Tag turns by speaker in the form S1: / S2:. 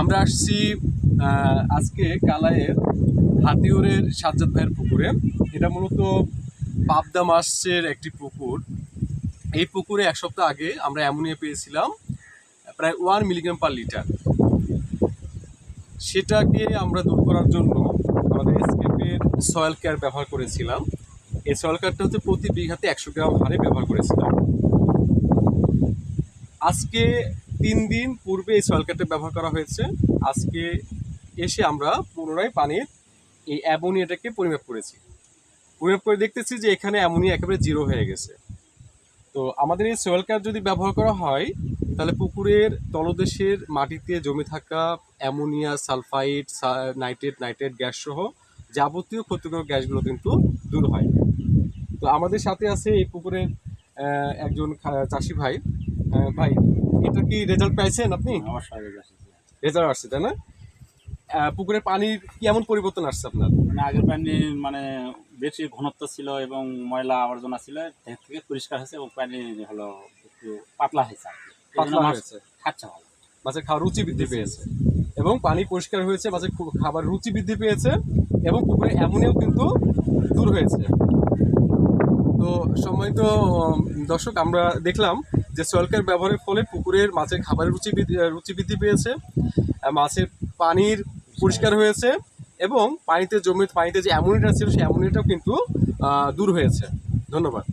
S1: আমরা আসছি আজকে কালায়ের হাতিউরের সাজ্জাদ ভাইয়ের পুকুরে। এটা মূলত পাবদা মাছের একটি পুকুর। এই পুকুরে এক সপ্তাহ আগে আমরা অ্যামোনিয়া পেয়েছিলাম, প্রায় ওয়ান মিলিগ্রাম পার লিটার। সেটাকে আমরা দূর করার জন্য আমাদের এসকেপের সয়েল কেয়ার ব্যবহার করেছিলাম। এই সয়েল কেয়ারটা হচ্ছে প্রতি বিঘাতে একশো গ্রাম হারে ব্যবহার করেছিলাম। আজকে তিন দিন পূর্বে এই সয়েল কেয়ারটা ব্যবহার করা হয়েছে। আজকে এসে আমরা পুনরায় পানির এই অ্যামোনিয়াটাকে পরিমাপ করেছি। পরিমাপ করে দেখতেছি যে এখানে অ্যামোনিয়া একেবারে জিরো হয়ে গেছে। তো আমাদের এই সোয়েল কেয়ার যদি ব্যবহার করা হয়, তাহলে পুকুরের তলদেশের মাটিতে জমে থাকা ammonia, sulphide nitrate nitrate gas সহ যাবতীয় ক্ষতিকর গ্যাসগুলো কিন্তু দূর হয়। তো আমাদের সাথে আছে এই পুকুরের একজন চাষি ভাই। ভাই এটা কি রেজাল্ট পাইছেন আপনি?
S2: রেজাল্ট আসছে।
S1: তাই না? আহ, পুকুরের পানির কেমন পরিবর্তন আসছে আপনার?
S2: মানে আগের পানি মানে বেশি ঘনত্ব ছিল এবং ময়লা আবর্জনা ছিল থেকে পরিষ্কার হয়েছে এবং পানি হলো একটু পাতলা হয়েছে
S1: পাতলা হয়েছে।
S2: খাচ্ছে ভালো।
S1: মাছের খাওয়ার রুচি বৃদ্ধি পেয়েছে এবং পানি পরিষ্কার হয়েছে মাছের খাবার রুচি বৃদ্ধি পেয়েছে এবং পুকুরে এমনিও কিন্তু দূর হয়েছে। তো সম্মানিত উম, দর্শক আমরা দেখলাম যে সোয়েলকার ব্যবহারের ফলে পুকুরের মাছের খাবারের রুচি রুচি বৃদ্ধি পেয়েছে মাছের পানির পরিষ্কার হয়েছে এবং পানিতে জমি পানিতে যে অ্যামোনিয়াটা ছিল, সেই অ্যামোনিয়াটাও কিন্তু দূর হয়েছে। ধন্যবাদ।